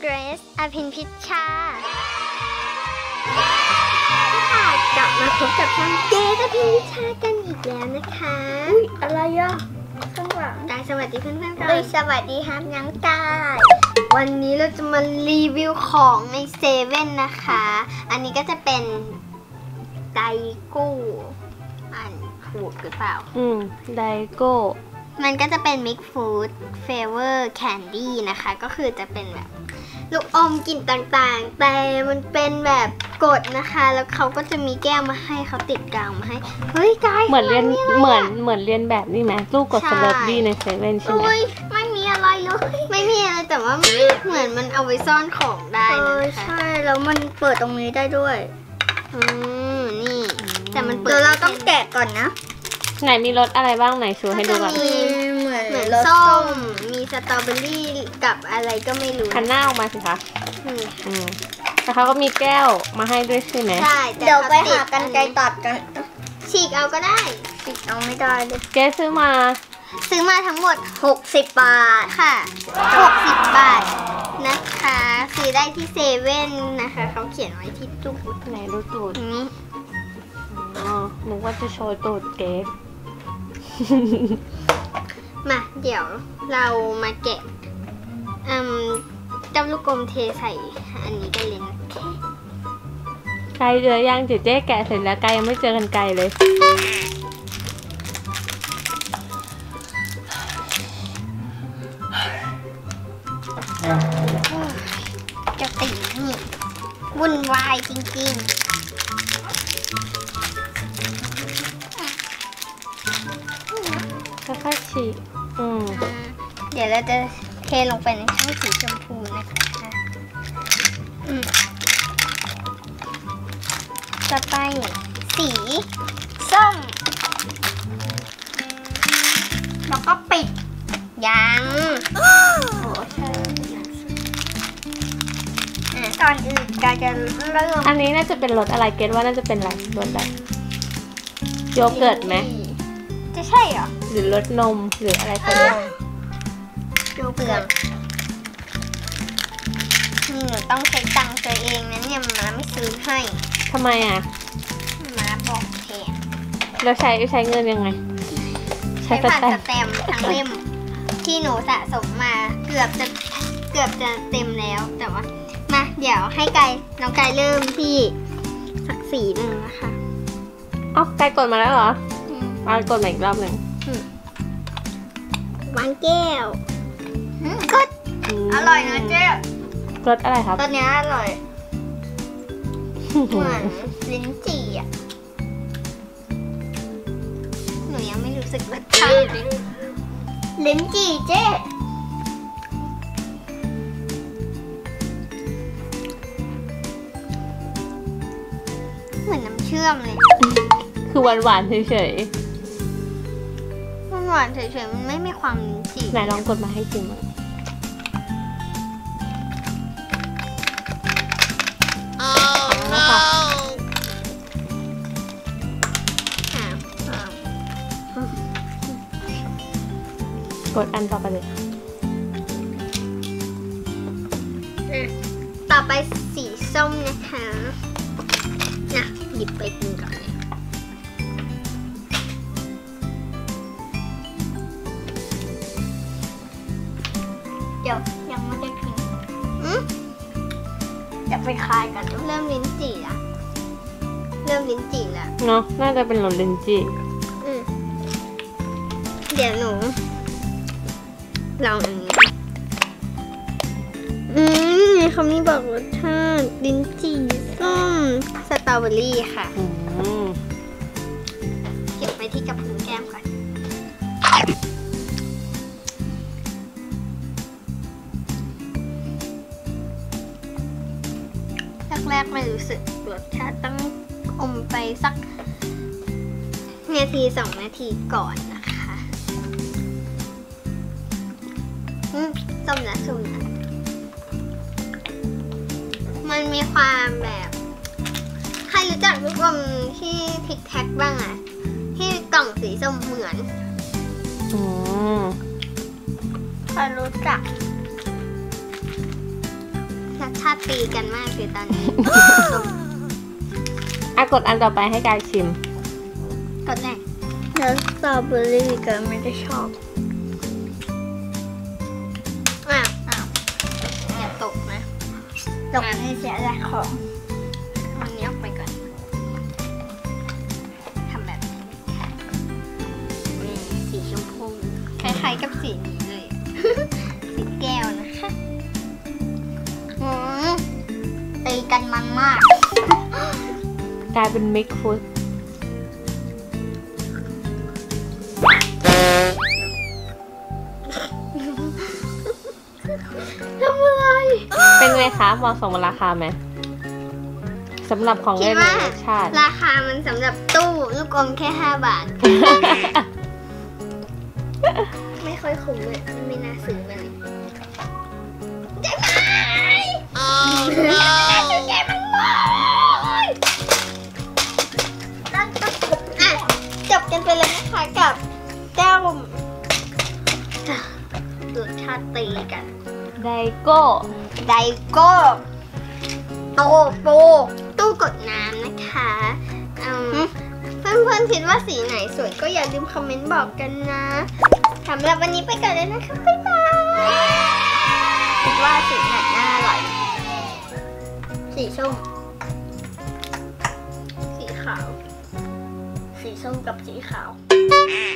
เกรซอภินพิชชาค่ะกลับมาพบกับช่องเกรซอภินพิชชากันอีกแล้วนะคะอุ้ยอะไรอะข้างหลังกายสวัสดีเพื่อนๆก่อนเอ้ยสวัสดีครับน้องกายวันนี้เราจะมารีวิวของในเซเว่นนะคะ อันนี้ก็จะเป็นไดกู้อ่านถูกหรือเปล่า อืม ไดโก้ มันก็จะเป็นมิกฟูดเฟเวอร์แคนดี้นะคะ ก็คือจะเป็นแบบลูกอมกลิ่นต่างๆ แต่มันเป็นแบบกดนะคะ แล้วเขาก็จะมีแก้วมาให้เขาติดกาวมาให้ เฮ้ยกายเหมือนเรียนข้างใะไระเหมือนเหมือนเรียนแบบนี่ไหมลูกกดใช่สเลอร์บี้ในเซเว่นใช่ไหมอุ้ยไม่มีอะไรเลยไม่มีอะไรแต่ว่าเหมือนมันเอาไว้ซ่อนของได้เอนะอคะใช่แล้วมันเปิดตรงนี้ได้ด้วยอืมนี่ แต่มันเปิเดี๋ดยวเราต้องแกะก่อนนะ ไหนมีรสอะไรบ้างไหนชูให้ดูก่อน มีเหมือนเหมือนรสส้ม มีสตรอเบอรี่กับอะไรก็ไม่รู้หันหน้าออกมาสิคะนี่อืมแล้วเขาก็มีแก้วมาให้ด้วยใช่ไหมใช่แต่เดี๋ยวไปขติหากันไกรตัดกัน ฉีกเอาก็ได้ปิดเอาไม่ได้เลยเจ๊ซื้อมา ซื้อมาทั้งหมด 60 บาทค่ะ 60 บาทนะคะซื้อได้ที่เซเว่นนะคะ เขาเขียนไว้ที่ตู้ไหนดูตูดตรงนี้อ๋อนึกว่าจะโชว์ตูดเก๊ก มา เดี๋ยวเรามาแกะอืมเจ้าลูกกลมเทใส่อันนี้กันเลยนะแค่ไกลเจอยังเจ๊เจ๊แกะเสร็จแล้วไกลยังไม่เจอกันไกลเลยเจะตีนี่วุ่นวายจริง ค่อยๆฉีกอืมๆอ่าเดี๋ยวเราจะเทลงไปในช่องสีชมพูนะคะอืมต่อไปสีส้มแล้วก็ปิดยังโอ้ใช่อะก่อนอื่นกายจะเริ่มอันนี้น่าจะเป็นรสอะไรเก็ตว่าน่าจะเป็นอะไรรสอะไรโยเกิร์ตไหมจะใช่เหรอ หรือรสนมหรืออะไรสักอย่างดูเปลือกนี่หนูต้องใช้ตังค์ตัวเองนะเนี่ยมาไม่ซื้อให้ทำไมอะมาบอกแทนแล้วใช้ใช้เงินยังไง ใช้ใช้สผ่านแตสมป์แตมป์ทั้งเล่ม ที่หนูสะสมมาเกือบจะเกือบจะเต็มแล้วแต่ว่า มาเดี๋ยวให้ไกายน้องไกายเริ่มที่สักสีหนึ่งนะคะ อ๋อไกลกดมาแล้วเหรออืม เอากดมาอีกรอบหนึ่ง วางแก้วก็มอร่อยนะเจ๊รสอะไรครับ ตอนนี้อร่อย เหมือนลิ้นจี่อะ หนูยังไม่รู้สึกรสชาติเลยลิ้นจี่เจ๊เหมือนน้ำเชื่อมเลย คือหวานหวานๆเฉยมัน หวานเฉยๆมันไม่มีความลิ้นจี่ๆไหนลองกดมาให้จริงมั้งอะกดอันต่อไปเลย ต่อไปสีส้มนะคะนะหยิบไปกินก่อน เลยเดี๋ยวยังไม่ได้กินอืมจะไปคายกันเริ่มลิ้นจี่ละเริ่มลิ้นจี่ละเนาะน่าจะเป็นรสลินจีอืมเดี๋ยวหนูลองอันนี้อืมคำนี้บอกรสชาติลิ้นจี่ส้มสตรอเบอรี่ค่ะอืมเก็บไปที่กระพุ้ รกๆไม่รู้สึกรสชาติต้องอมไปสักนาทีสองนาทีก่อนนะคะอืมส้มนะส้มนะมันมีความแบบใครรู้จักลูกอมที่ทิกแท็กบ้างอะที่กล่องสีส้มเหมือน อืมใครรู้จัก รสชาติตีกันมากคือตอนนี้อะกดอันต่อไปให้กายชิม กดแรกแล้วสตรอเบอรี่ก็ไม่ได้ชอบอ้าวอ้าวอย่าตกนะตกในเสียหลายของเอาอันนี้ออกไปก่อนทำแบบนี้ค่ะนี่สีชมพูคล้ายๆกับสีนี้เลย สีแก้วนะ ตีกันมันมาก กลายเป็นมิกฟูดทำอะไร เป็นไงคะเหมาะสมกับราคาไหมสำหรับของคิเล่ดนว่า รสชาติ ราคามันสำหรับตู้ลูกอมแค่ 5 บาท ไม่ค่อยคุ้มเลยไม่น่าซื้อมาเลยได้ไหม ไดโก้ไดโก้โตโปตู้กดน้ำนะคะอืมเพื่อนๆคิดว่าสีไหนสวยก็อย่าลืมคอมเมนต์บอกกันนะสำหรับวันนี้ไปก่อนเลยนะคะบ๊ายบายคิดว่าสีไหนน่าอร่อย สีส้ม สีขาว สีส้มกับสีขาว